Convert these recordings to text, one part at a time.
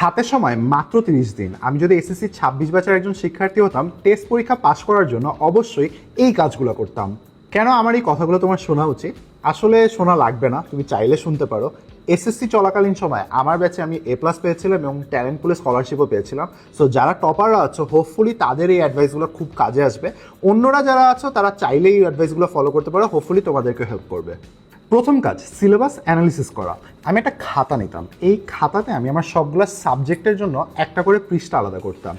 হাতে সময় মাত্র তিরিশ দিন। আমি যদি এসএসসি ছাব্বিশ বছর একজন শিক্ষার্থী হতাম টেস্ট পরীক্ষা পাশ করার জন্য অবশ্যই এই কাজগুলো করতাম। কেন আমার এই কথাগুলো তোমার শোনা উচিত? আসলে শোনা লাগবে না, তুমি চাইলে শুনতে পারো। এসএসসি চলাকালীন সময় আমার ব্যাচে আমি এ প্লাস পেয়েছিলাম এবং ট্যালেন্ট পুলে স্কলারশিপও পেয়েছিলাম। সো যারা টপাররা আছো হোপফুলি তাদের এই অ্যাডভাইসগুলো খুব কাজে আসবে। অন্যরা যারা আছো, তারা চাইলে এই অ্যাডভাইসগুলো ফলো করতে পারো। হোপফুলি তোমাদেরকে হেল্প করবে। প্রথম কাজ সিলেবাস অ্যানালিসিস করা। আমি একটা খাতা নিতাম। এই খাতাতে আমি আমার সবগুলো সাবজেক্টের জন্য একটা করে পৃষ্ঠা আলাদা করতাম।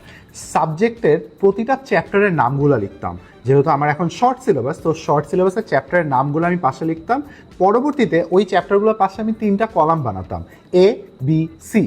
সাবজেক্টের প্রতিটা চ্যাপ্টারের নামগুলো লিখতাম। যেহেতু আমার এখন শর্ট সিলেবাস তো শর্ট সিলেবাসের চ্যাপ্টারের নামগুলো আমি পাশে লিখতাম। পরবর্তীতে ওই চ্যাপ্টারগুলোর পাশে আমি তিনটা কলাম বানাতাম। A B C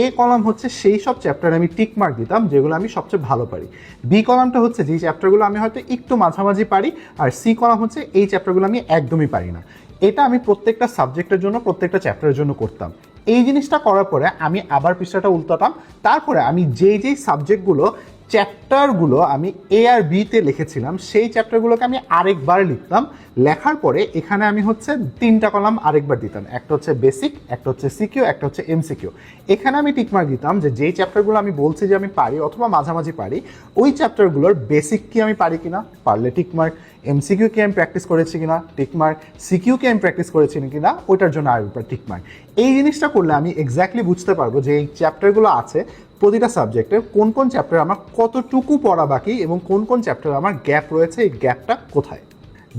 A column হচ্ছে সেই সব চ্যাপ্টারে আমি টিক মার্ক দিতাম, যেগুলো আমি সবচেয়ে ভালো পারি। বি কলামটা হচ্ছে যে চ্যাপ্টারগুলো আমি হয়তো একটু মাঝামাঝি পারি, আর সি কলাম হচ্ছে এই চ্যাপ্টারগুলো আমি একদমই পারি না। এটা আমি প্রত্যেকটা সাবজেক্টের জন্য, প্রত্যেকটা চ্যাপ্টারের জন্য করতাম। এই জিনিসটা করার পরে আমি আবার পৃষ্ঠাটা উল্টাতাম, তারপরে আমি যেই যেই সাবজেক্টগুলো চ্যাপ্টারগুলো আমি এ আর বিতে লিখেছিলাম, সেই চ্যাপ্টারগুলোকে আমি আরেকবার লিখতাম লেখার পরে এখানে আমি হচ্ছে তিনটা কলাম আরেকবার দিতাম। একটা হচ্ছে বেসিক একটা হচ্ছে সিকিউ একটা হচ্ছে এমসিকিউ এখানে আমি টিকমার্ক দিতাম যে যেই চ্যাপ্টারগুলো আমি বলছি যে আমি পারি অথবা মাঝামাঝি পারি, ওই চ্যাপ্টারগুলোর বেসিক কি আমি পারি কিনা, পারলে টিকমার্ক এমসিকিউ কি আমি প্র্যাকটিস করেছি কিনা টিকমার্ক সিকিউ কি আমি প্র্যাকটিস করেছি কিনা, ওইটার জন্য আরেকবার টিকমার্ক এই জিনিসটা করলে আমি এক্স্যাক্টলি বুঝতে পারব যে এই চ্যাপ্টারগুলো আছে প্রতিটা সাবজেক্টে কোন কোন চ্যাপ্টার আমার কতটুকু পড়া বাকি এবং কোন কোন চ্যাপ্টার আমার গ্যাপ রয়েছে, এই গ্যাপটা কোথায়?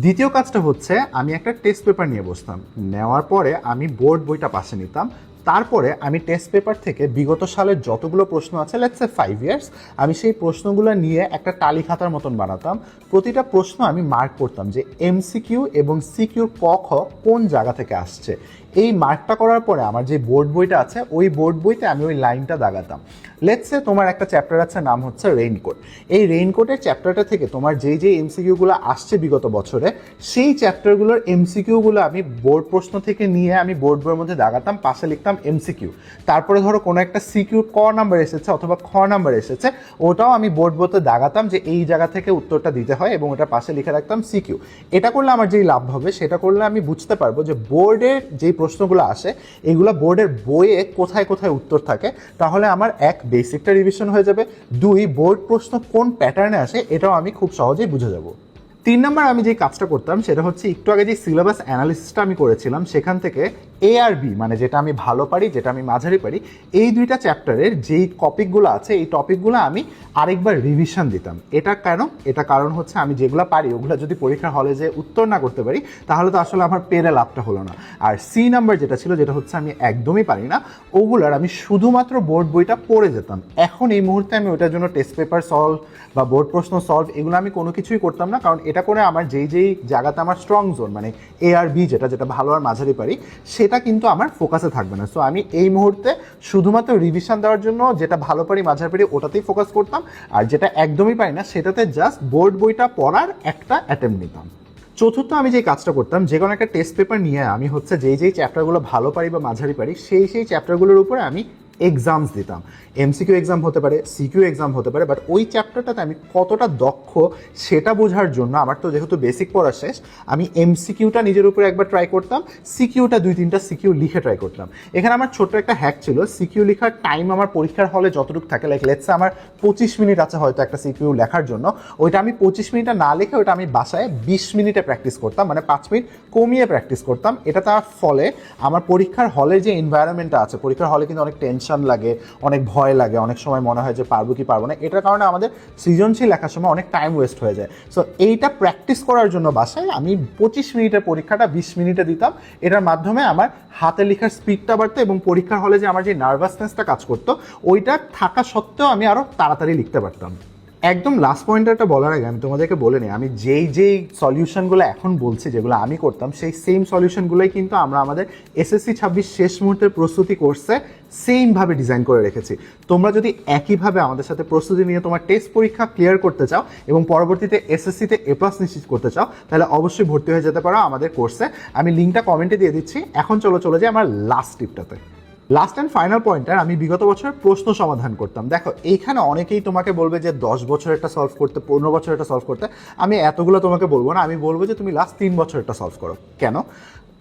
দ্বিতীয় কাজটা হচ্ছে আমি একটা টেস্ট পেপার নিয়ে বসতাম। নেওয়ার পরে আমি বোর্ড বইটা পাশে নিতাম। তারপরে আমি টেস্ট পেপার থেকে বিগত সালের যতগুলো প্রশ্ন আছে লেটস এ ফাইভ ইয়ার্স আমি সেই প্রশ্নগুলো নিয়ে একটা তালি খাতার মতন বানাতাম। প্রতিটা প্রশ্ন আমি মার্ক করতাম যে এমসিকিউ এবং সিকিউর ক, খ কোন জায়গা থেকে আসছে। এই মার্কটা করার পরে আমার যে বোর্ড বইটা আছে, ওই বোর্ড বইতে আমি ওই লাইনটা দাগাতাম। লেটসে তোমার একটা চ্যাপ্টার আছে, নাম হচ্ছে রেইনকোট এই রেইনকোটের চ্যাপ্টারটা থেকে তোমার যেই যেই এমসিকিউগুলো আসছে বিগত বছরে, সেই চ্যাপ্টারগুলোর এমসিকিউগুলো আমি বোর্ড প্রশ্ন থেকে নিয়ে আমি বোর্ড বইয়ের মধ্যে দাগাতাম, পাশে লিখতাম এমসিকিউ তারপরে ধরো কোনো একটা সিকিউ ক নাম্বার এসেছে অথবা খ নাম্বার এসেছে, ওটাও আমি বোর্ড বইতে দাগাতাম যে এই জায়গা থেকে উত্তরটা দিতে হয় এবং ওটা পাশে লিখে রাখতাম সিকিউ এটা করলে আমার যেই লাভ হবে, সেটা করলে আমি বুঝতে পারব যে বোর্ডের যেই প্রশ্নগুলো আসে, এগুলো বোর্ডের বইয়ে কোথায় কোথায় উত্তর থাকে, তাহলে আমার এক বেসিকটা রিভিশন হয়ে যাবে। দুই, বোর্ড প্রশ্ন কোন প্যাটার্নে আসে, এটাও আমি খুব সহজেই বুঝে যাব। তিন নম্বর আমি যে কাজটা করতাম, সেটা হচ্ছে একটু আগে যে সিলেবাস অ্যানালিসিসটা আমি করেছিলাম, সেখান থেকে এ আর বি মানে যেটা আমি ভালো পারি, যেটা আমি মাঝারি পারি, এই দুইটা চ্যাপ্টারের যেই টপিকগুলো আছে, এই টপিকগুলো আমি আরেকবার রিভিশন দিতাম। এটা কেন? এটা কারণ হচ্ছে আমি যেগুলো পারি, ওগুলো যদি পরীক্ষার হলে যে উত্তর না করতে পারি, তাহলে তো আসলে আমার পেরে লাভটা হলো না। আর সি নাম্বার যেটা ছিল, যেটা হচ্ছে আমি একদমই পারি না, ওগুলার আমি শুধুমাত্র বোর্ড বইটা পড়ে যেতাম। এখন এই মুহূর্তে আমি ওটার জন্য টেস্ট পেপার সলভ বা বোর্ড প্রশ্ন সলভ এগুলো আমি কোনো কিছুই করতাম না, কারণ এটা করে আমার যেই যেই জায়গাতে আমার স্ট্রং জোন মানে এ আর বি যেটা যেটা ভালো আর মাঝারি পারি, সেটা কিন্তু আমার ফোকাসে থাকবে না। সো আমি এই মুহূর্তে শুধুমাত্র রিভিশন দেওয়ার জন্য যেটা ভালো পারি, মাঝারি পারি, ওটাতেই ফোকাস করতাম। আর যেটা একদমই পারি না, সেটাতে জাস্ট বোর্ড বইটা পড়ার একটা অ্যাটেম্প নিতাম। চতুর্থ, আমি যে কাজটা করতাম, যে কোনো একটা টেস্ট পেপার নিয়ে আমি হচ্ছে যেই যেই চ্যাপ্টারগুলো ভালো পারি বা মাঝারি পারি, সেই সেই চ্যাপ্টারগুলোর উপরে আমি এক্সামস দিতাম। এমসিকিউ এক্সাম হতে পারে সিকিউ এক্সাম হতে পারে বাট ওই চ্যাপ্টারটাতে আমি কতটা দক্ষ সেটা বোঝার জন্য, আমার তো যেহেতু বেসিক পড়া শেষ, আমি এমসিকিউটা নিজের উপরে একবার ট্রাই করতাম সিকিউটা দুই তিনটা সিকিউ লিখে ট্রাই করতাম। এখানে আমার ছোট্ট একটা হ্যাক ছিল সিকিউ লেখার টাইম আমার পরীক্ষার হলে যতটুকু থাকে লাইক লেটসে আমার পঁচিশ মিনিট আছে হয়তো একটা সিকিউ লেখার জন্য, ওইটা আমি পঁচিশ মিনিটে না লিখে ওটা আমি বাসায় বিশ মিনিটে প্র্যাকটিস করতাম মানে পাঁচ মিনিট কমিয়ে প্র্যাকটিস করতাম। এটা তার ফলে আমার পরীক্ষার হলে যে এনভায়রনমেন্টটা আছে, পরীক্ষার হলে কিন্তু অনেক টেনশন লাগে, অনেক ভয় লাগে, অনেক সময় মনে হয় যে পারব কি পারব না। এটার কারণে আমাদের সৃজনশীল লেখার সময় অনেক টাইম ওয়েস্ট হয়ে যায়। সো এইটা প্র্যাকটিস করার জন্য বাসায় আমি পঁচিশ মিনিটের পরীক্ষাটা বিশ মিনিটে দিতাম। এটার মাধ্যমে আমার হাতে লেখার স্পিডটা বাড়তো এবং পরীক্ষার হলে যে আমার যে নার্ভাসনেসটা কাজ করতো, ওইটা থাকা সত্ত্বেও আমি আরও তাড়াতাড়ি লিখতে পারতাম। একদম লাস্ট পয়েন্টটা বলার আগে আমি তোমাদেরকে বলে নিই, আমি যেই যেই সলিউশনগুলো এখন বলছি, যেগুলো আমি করতাম, সেই সেম সলিউশনগুলোই কিন্তু আমরা আমাদের এসএসসি ছাব্বিশ শেষ মুহূর্তের প্রস্তুতি কোর্সে সেমভাবে ডিজাইন করে রেখেছি। তোমরা যদি একইভাবে আমাদের সাথে প্রস্তুতি নিয়ে তোমার টেস্ট পরীক্ষা ক্লিয়ার করতে চাও এবং পরবর্তীতে এসএসসিতে এ প্লাস নিশ্চিত করতে চাও, তাহলে অবশ্যই ভর্তি হয়ে যেতে পারো আমাদের কোর্সে আমি লিঙ্কটা কমেন্টে দিয়ে দিচ্ছি। এখন চলো, চলে যাই আমার লাস্ট টিপটাতে লাস্ট অ্যান্ড ফাইনাল পয়েন্টার আমি বিগত বছরের প্রশ্ন সমাধান করতাম। দেখো, এইখানে অনেকেই তোমাকে বলবে যে দশ বছর একটা সলভ করতে, পনেরো বছর একটা সলভ করতে। আমি এতগুলো তোমাকে বলব না, আমি বলব যে তুমি লাস্ট তিন বছর একটা সলভ করো। কেন?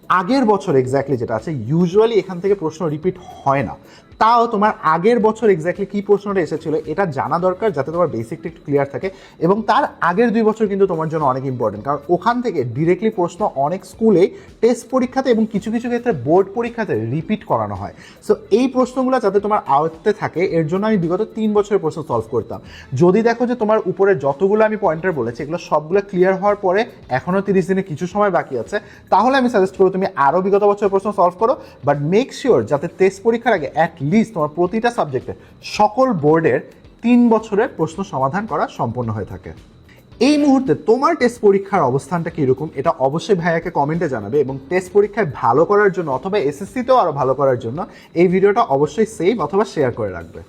আগের বছর এক্স্যাক্টলি যেটা আছে ইউজুয়ালি এখান থেকে প্রশ্ন রিপিট হয় না। তাও তোমার আগের বছর এক্স্যাক্টলি কি প্রশ্নটা এসেছিল এটা জানা দরকার যাতে তোমার বেসিকটা একটু ক্লিয়ার থাকে এবং তার আগের দুই বছর কিন্তু তোমার জন্য অনেক ইম্পর্টেন্ট কারণ ওখান থেকে ডিরেক্টলি প্রশ্ন অনেক স্কুলে টেস্ট পরীক্ষাতে এবং কিছু কিছু ক্ষেত্রে বোর্ড পরীক্ষাতে রিপিট করানো হয়। সো এই প্রশ্নগুলো যাতে তোমার আয়ত্তে থাকে, এর জন্য আমি বিগত তিন বছরের প্রশ্ন সলভ করতাম। যদি দেখো যে তোমার উপরে যতগুলো আমি পয়েন্টার বলেছি, এগুলো সবগুলো ক্লিয়ার হওয়ার পরে এখনও তিরিশ দিনে কিছু সময় বাকি আছে, তাহলে আমি সাজেস্ট করব তুমি আরও বিগত বছরের প্রশ্ন সলভ করো বাট মেক শিওর যাতে টেস্ট পরীক্ষার আগে অ্যাট লিস্ট তোমার প্রতিটা সাবজেক্টে সকল বোর্ডের তিন বছরের প্রশ্ন সমাধান করা সম্পন্ন হয়ে থাকে। এই মুহূর্তে তোমার টেস্ট পরীক্ষার অবস্থানটা কীরকম এটা অবশ্যই ভাইয়াকে কমেন্টে জানাবে এবং টেস্ট পরীক্ষায় ভালো করার জন্য অথবা এসএসসিতেও আরও ভালো করার জন্য এই ভিডিওটা অবশ্যই সেভ অথবা শেয়ার করে রাখবে।